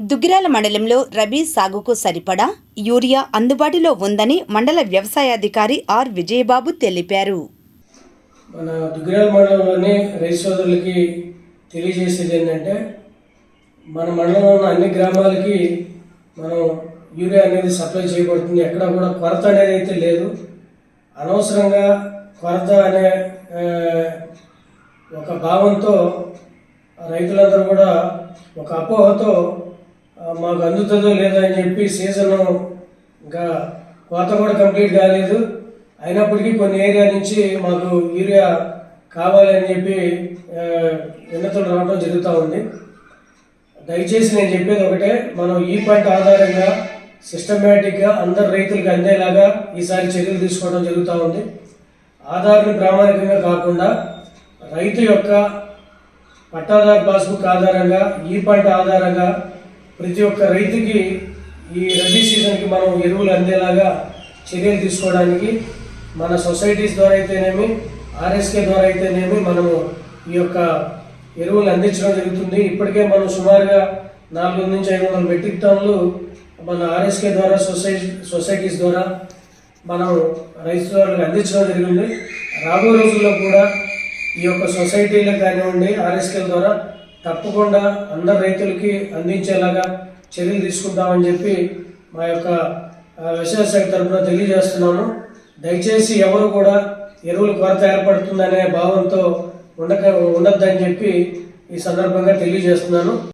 దుగ్గిరాల మండలంలో రబీ సాగుకు సరిపడా యూరియా అందుబాటులో ఉందని మండల వ్యవసాయాధికారి ఆర్. విజయబాబు తెలిపారు. మన దుగ్గిరాల మండలంలోని రైతు సోదరులకి తెలియజేసేది ఏంటంటే మన మండలంలో ఉన్న అన్ని గ్రామాలకి మనం యూరియా అనేది సప్లై చేయబడుతుంది. ఎక్కడ కూడా కొరత అనేది అయితే లేదు. అనవసరంగా కొరత అనే ఒక భావంతో రైతులందరూ కూడా ఒక అపోహతో మాకు అందుతుందో లేదో అని చెప్పి సీజన్ ఇంకా కోత కూడా కంప్లీట్ కాలేదు. అయినప్పటికీ కొన్ని ఏరియా నుంచి మాకు యూరియా కావాలి అని చెప్పి ఎన్నతలు విన్నతులు రావడం జరుగుతూ ఉంది. దయచేసి నేను చెప్పేది ఒకటే మనం ఈ పంట ఆధారంగా సిస్టమేటిక్గా అందరు రైతులకు అందేలాగా ఈసారి చర్యలు తీసుకోవడం జరుగుతూ ఉంది. ఆధార్ని ప్రామాణికంగా కాకుండా రైతు యొక్క పట్టాదారు పాస్బుక్ ఆధారంగా ఈ పంట ఆధారంగా ప్రతి ఒక్క రైతుకి ఈ రబీ సీజన్కి మనం ఎరువులు అందేలాగా చర్యలు తీసుకోవడానికి మన సొసైటీస్ ద్వారా అయితేనేమి ఆర్ఎస్కే ద్వారా అయితేనేమి మనము ఈ యొక్క ఎరువులు అందించడం జరుగుతుంది. ఇప్పటికే మనం సుమారుగా నాలుగు నుంచి ఐదు వందల మెట్రిక్ టన్నులు మన ఆర్ఎస్కే ద్వారా సొసైటీ సొసైటీస్ ద్వారా మనం రైతులకు అందించడం జరిగింది. రాబోయే రోజుల్లో కూడా ఈ యొక్క సొసైటీలకు కానివ్వండి ఆర్ఎస్కే ద్వారా తప్పకుండా అందరు రైతులకి అందించేలాగా చర్యలు తీసుకుంటామని చెప్పి మా యొక్క వ్యవసాయ శాఖ తరఫున తెలియజేస్తున్నాము దయచేసి ఎవరు కూడా ఎరువుల కొరత ఏర్పడుతుందనే భావంతో ఉండక ఉండొద్దని చెప్పి ఈ సందర్భంగా తెలియజేస్తున్నాను.